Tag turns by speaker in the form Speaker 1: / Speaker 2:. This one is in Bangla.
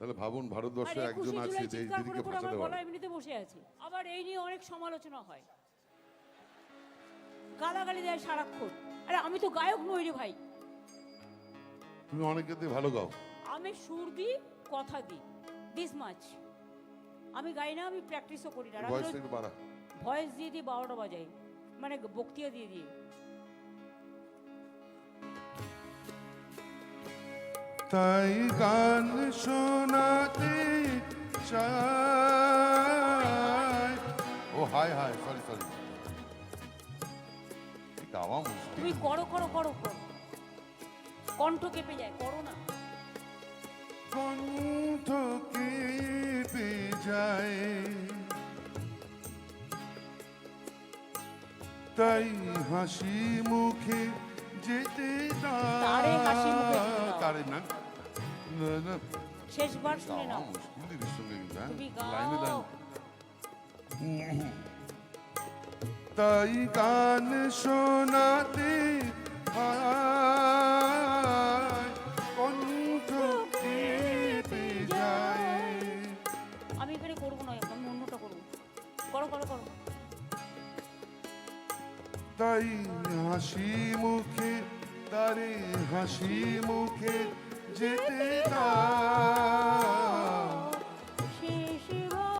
Speaker 1: তাহলে ভাবুন ভারতবর্ষে একজন আছে যে দিদিকে
Speaker 2: গলা
Speaker 1: পারে।
Speaker 2: এমনিতে বসে আছে। আবার এই নিয়ে অনেক সমালোচনা হয়। গালাগালি দেয় সারাক্ষণ। আরে আমি তো গায়ক নই রে ভাই।
Speaker 1: তুমি অনেকে দিয়ে ভালো গাও।
Speaker 2: আমি সুর দিই কথা দিই। দিস মাছ আমি গাই না আমি প্র্যাকটিসও করি না। ভয়েস দিয়ে দিয়ে বারোটা বাজাই মানে বক্তিয়া দিয়ে দিয়ে
Speaker 1: তাই গান শোনাতে চাই ও হাই হাই সরি সরি গাওয়া মুশকিল।
Speaker 2: তুমি করো করো করো করো। কণ্ঠ কেঁপে যায় করো না।
Speaker 1: কণ্ঠ কেঁপে যায়। তাই হাসি মুখে
Speaker 2: নাও
Speaker 1: মুশকিল দিদির সঙ্গে কিন্তু, হ্যাঁ?
Speaker 2: তুমি
Speaker 1: লাইনে
Speaker 2: গাও
Speaker 1: লাইনে। তাই গান শোনাতে কণ্ঠ যায়
Speaker 2: আমি এখানে করব না আমি অন্যটা করব। করো করো করো।
Speaker 1: তাই হাসি মুখে তারে হাসি মুখে যেতে দাও